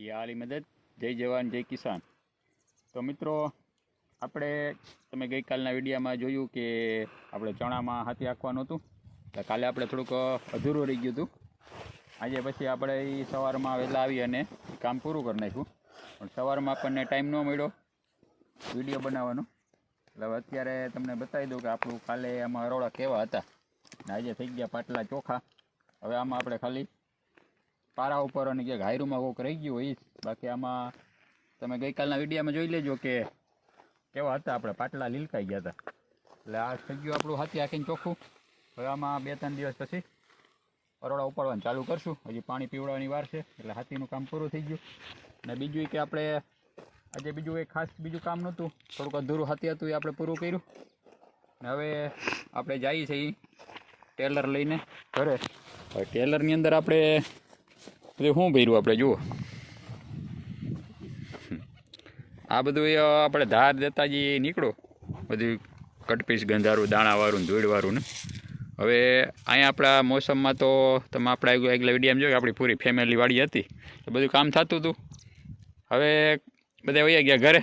આલી મદદ. જય જવાન, જય કિસાન. તો મિત્રો, આપણે, તમે ગઈકાલના વિડીયામાં જોયું કે આપણે ચણામાં હાથી આંકવાનું હતું. તો કાલે આપણે થોડુંક અધૂરું રહી ગયું હતું. આજે પછી આપણે એ સવારમાં વહેલા આવી અને કામ પૂરું કરી નાખ્યું. પણ સવારમાં આપણને ટાઈમ ન મળ્યો વીડિયો બનાવવાનો. એટલે અત્યારે તમને બતાવી દઉં કે આપણું કાલે આમાં અરોડા કેવા હતા. ને આજે થઈ ગયા પાટલા ચોખા. હવે આમાં આપણે ખાલી પારા ઉપર અને ક્યાંક હાયરુમાં કોઈક રહી ગયું હોય બાકી આમાં તમે ગઈકાલના વિડીયામાં જોઈ લેજો કે કેવા હતા આપણે પાટલા લીલકાઈ ગયા હતા. એટલે આ થઈ ગયું આપણું હાથી આખીને ચોખ્ખું. હવે આમાં બે ત્રણ દિવસ પછી અરોડા ઉપાડવાનું ચાલુ કરશું. હજી પાણી પીવડાવવાની વાર છે, એટલે હાથીનું કામ પૂરું થઈ ગયું. અને બીજું કે આપણે આજે બીજું એક ખાસ બીજું કામ નહોતું. થોડુંક અધૂરું હાથી હતું એ આપણે પૂરું કર્યું. ને હવે આપણે જઈએ છીએ ટેલર લઈને ઘરે. હવે ટેલરની અંદર આપણે બધું શું ભર્યું આપણે? જુઓ. આ બધું આપણે ધાર દેતા જે નીકળો. બધું કટપીસ ગંધારું, દાણાવાળું ધોળવાળું ને. હવે અહીંયા આપણા મોસમમાં તો તમે આપણા આગલા વિડીયામાં જોયું આપણી પૂરી ફેમિલી વાળી હતી. તો બધું કામ થતું હતું. હવે બધા વૈયા ગયા ઘરે.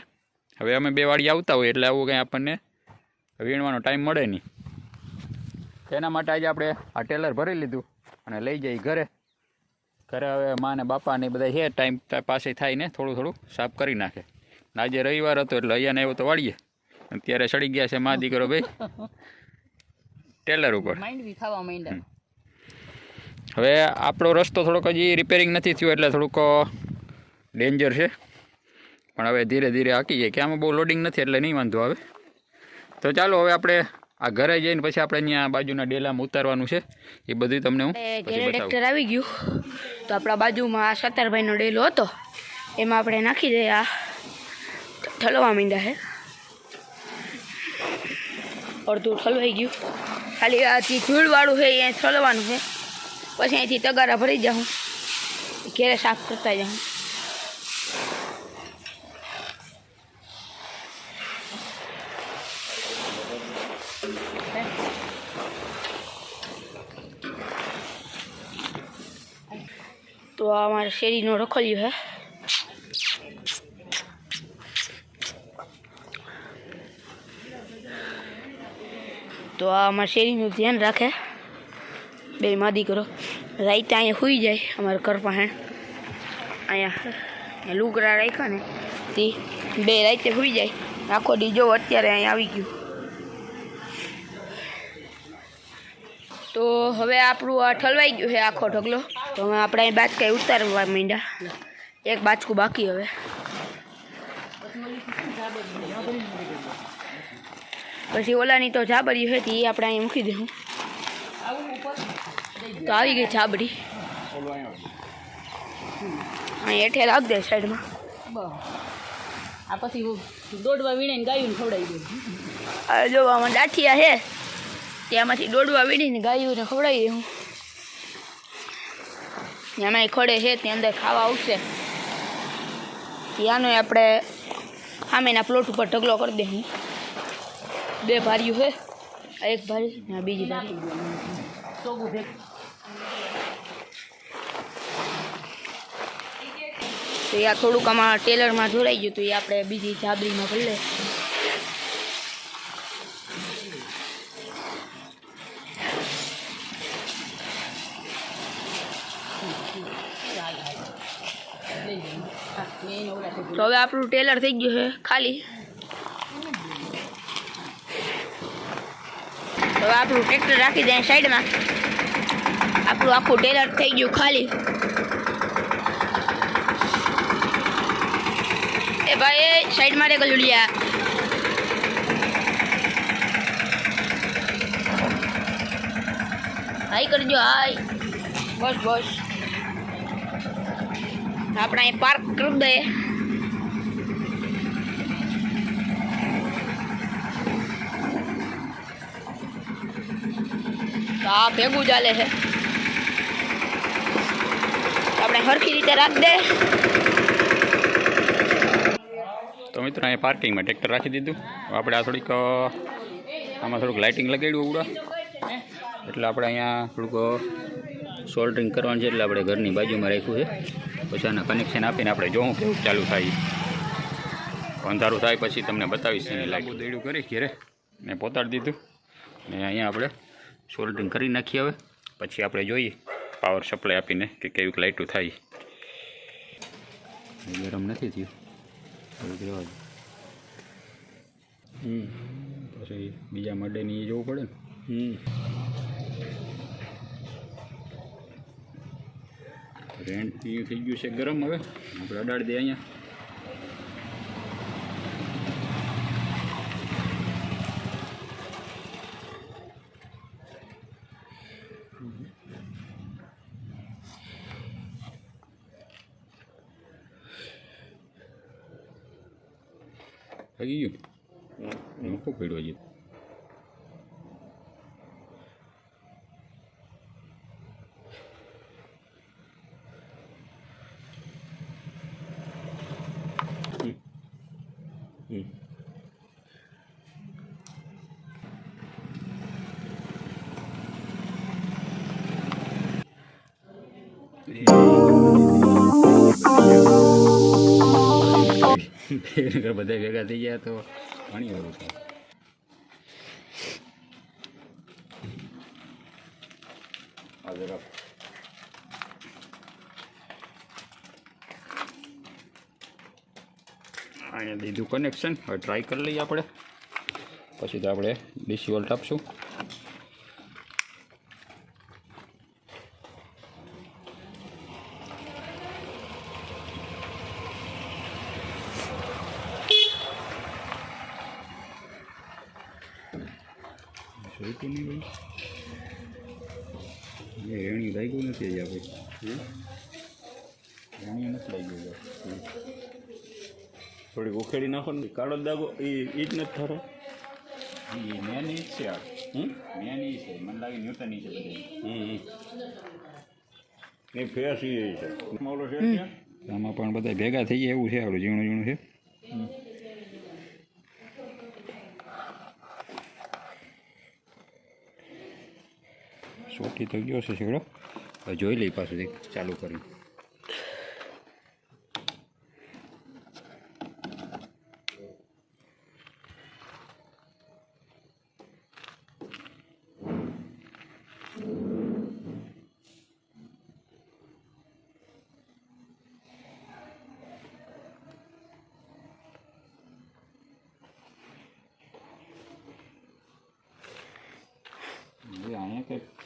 હવે અમે બે વાળી આવતા હોય એટલે આવું કંઈ આપણને વીણવાનો ટાઈમ મળે નહીં. તેના માટે આજે આપણે આ ટેલર ભરી લીધું અને લઈ જઈ ઘરે. ઘરે હવે માને બાપા ને બધા છે ટાઈમ પાસે થાય ને થોડું થોડું સાફ કરી નાખે. આજે રવિવાર હતો એટલે અહીંયા આવ્યો તો વાળીએ. અત્યારે સડી ગયા છે મા દીકરો ભાઈ ટેલર ઉપર. હવે આપણો રસ્તો થોડોક હજી રિપેરિંગ નથી થયો એટલે થોડુંક ડેન્જર છે. પણ હવે ધીરે ધીરે હાકી જાય કે આમાં બહુ લોડિંગ નથી એટલે નહીં વાંધો આવે. તો ચાલો હવે આપણે આ ઘરે જઈને પછી આપણે અહીંયા બાજુના ડેલામાં ઉતારવાનું છે. એ બધું તમને હું ટ્રેક્ટર આવી ગયું. તો આપણા બાજુમાં આ સત્તરભાઈનો ડેલો હતો. એમાં આપણે નાખી દઈએ આ. ઠલવા માંડ્યા છે અડધું ઠલવાઈ ગયું. ખાલી આ જે ધૂળવાળું છે એ ઠલવાનું છે પછી અહીંથી તગારા ભરી જાઉં. ઘેરે સાફ કરતા જાઉં. તો આ અમારે શેરીનો રખોલ્યો હે. તો આ અમારા શેરીનું ધ્યાન રાખે. બે માદી કરો. રાઈતે અહીંયા સુઈ જાય અમારા ઘર પાસે. અહીંયા લુગડા રાખ્યા ને તે બે રાઈતે સુઈ જાય. આખો ડીજો અત્યારે અહીંયા આવી ગયું. તો હવે આપણું આ ઠલવાઈ ગયું છે આખો ઢગલો. તો હવે આપણે અહીં બાચકા ઉતારવા માંડ્યા. એક બાચકું બાકી હવે. પછી ઓલાની તો જાબરી હતી એ આપણે અહીં મૂકી દઉં તો આવી ગઈ ઝાબડી અહીં હેઠે લાગ દે સાઈડમાં. આ પછી દોડવા વીણીને ગાયું ખવડાવી દઉં. જો આમાં દાઠિયા છે. ત્યાંમાંથી દોડવા વીણીને ગાયું ને ખવડાવી દઉં. એમાંય ખડે છે તે અંદર ખાવા આવશે. ત્યાંનો આપણે સામેના પ્લોટ ઉપર ઢગલો કરી દે બે ભાર્યું છે એક ભારી ને બીજી ભારી. તો આ થોડુંક આમાં ટેલરમાં જોડાઈ ગયું તો એ આપણે બીજી જાબરીમાં ભરી લે લઈ જઈએ હા મેં એને ઓલા છે તો હવે આપણું ટેલર થઈ ગયું છે ખાલી તો હવે આપણું ટ્રેક્ટર રાખી દઈએ સાઈડમાં આપણું આખું ટેલર થઈ ગયું ખાલી એ ભાઈ એ સાઈડમાં રે ગલુડિયા હાઈ કરજો હાઈ બસ બસ આપણે અહીં પાર્ક કરી દઈએ. તો આ ભેગું ચાલે છે. આપણે સરખી રીતે રાખ દે તો મિત્રો અહીંયા પાર્કિંગમાં ટ્રેક્ટર રાખી દીધું. હવે આપણે આ થોડીક અ, આમાં થોડુંક લાઇટિંગ લગાડ્યું ઉડા. એટલે આપણે અહીંયા થોડુંક સોલ્ડરિંગ કરવાનું છે એટલે આપણે ઘરની બાજુમાં રાખ્યું છે. પછી આને કનેક્શન આપીને આપણે જોવું કેવું ચાલુ થાય. અંધારું થાય પછી તમને બતાવીશ એની લાઈટ દેડું કરી ઘેરે. ને પોતાડી દીધું. ને અહીંયા આપણે સોલ્ડરિંગ કરી નાખીએ હવે. પછી આપણે જોઈએ પાવર સપ્લાય આપીને કે કેવીક લાઇટું થાય. ગરમ નથી થયું. હવે રહેવા દો. પછી બીજા માટેની એ જોવું પડે ને. રેન્ટ થઈ ગયું છે ગરમ હવે. આપણે અડાડી દઈએ અહીંયા. થઈ ગયું. મૂકો પડ્યો હજી. બધા ભેગા થઈ ગયા તો ઘણી વાર થાય હાજર જરા. અહીંયા દીધું કનેક્શન હવે ટ્રાય કરી લઈએ આપણે. પછી તો આપણે ડીસી વોલ્ટ આપશું. ભાઈ એ રેણી લાગ્યું નથી હજી આપણે રેણી નથી લાગ્યું થોડીક ઉખેડી નાખો ને કાળો દાગો એ એ જ નથી થરો એ મેની એ છે આ. મેની છે. મને લાગે ન્યૂટન છે બધી. એ ફેસ એ છે આમાં પણ બધા ભેગા થઈ ગયા એવું છે આપણું ઝીણું ઝીણું છે. સોટી તો ગયો છે છેડો હવે જોઈ લઈ પાછું ચાલુ કરી અહીંયા કંઈક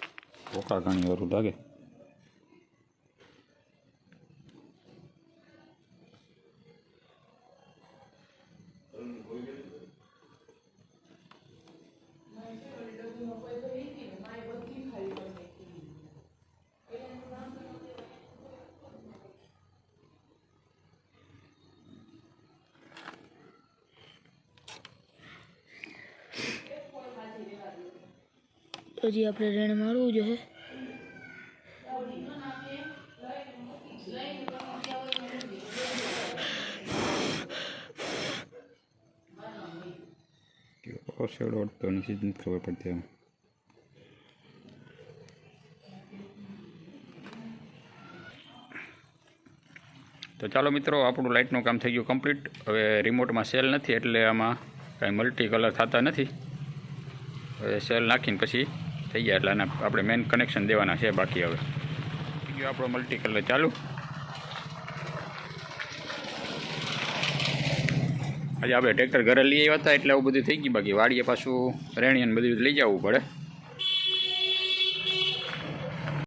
ભોકા ઘણી વારું લાગે તો હજી આપણે રેણ મારવું જોઈએ કેવો શેડો અડતો નથી જ ખબર પડતી એમ તો ચાલો મિત્રો, આપણું લાઇટનું કામ થઈ ગયું કમ્પ્લીટ હવે રિમોટમાં સેલ નથી, એટલે આમાં કાંઈ મલ્ટી કલર થતા નથી. હવે સેલ નાખીને પછી થઈ ગયા, એટલે આના આપણે મેઇન કનેક્શન દેવાના છે બાકી હવે. આપણો મલ્ટી કલર ચાલુ. આજે આપણે ટ્રેક્ટર ઘરે લઈ આવ્યા હતા, એટલે આવું બધું થઈ ગયું. બાકી વાડીએ પાછું રેણીને બધું લઈ જવું પડે.